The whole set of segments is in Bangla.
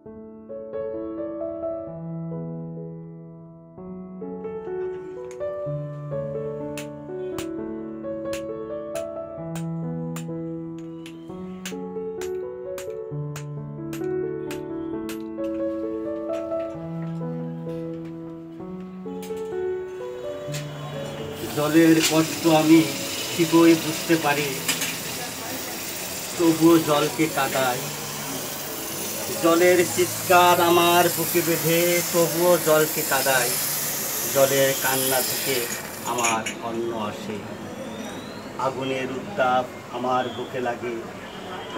জলের কষ্ট আমি ঠিকই বুঝতে পারি তবুও জলকে কাটায় জলের চিৎকার আমার বুকে বেঁধে, তবুও জলকে কাদায়? জলের কান্না থেকে আমার অন্ন আসে। আগুনের উত্তাপ আমার বুকে লাগে।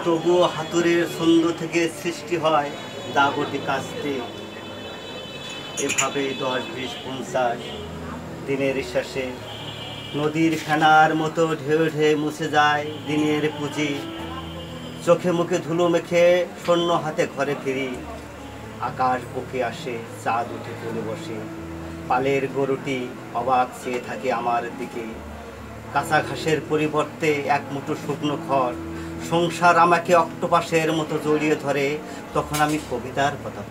তবুও হাতুরের ছন্দ থেকে সৃষ্টি হয় দাগটি কাস্তে। এভাবে দশ, বিশ, পঞ্চাশ দিনের শেষে নদীর ফেনার মতো ঢেউ ঢেউ মুছে যায় দিনের পুঁজি। চোখে মুখে ধুলো মেখে শূন্য হাতে ঘরে ফিরি। আকাশ বুকে আসে, চাঁদ উঠে চলে বসে। পালের গরুটি অবাক চেয়ে থাকে আমার দিকে। কাঁচা ঘাসের পরিবর্তে এক মুঠো শুকনো খড়। সংসার আমাকে অক্টোপাসের মতো জড়িয়ে ধরে। তখন আমি কবিতার কথা।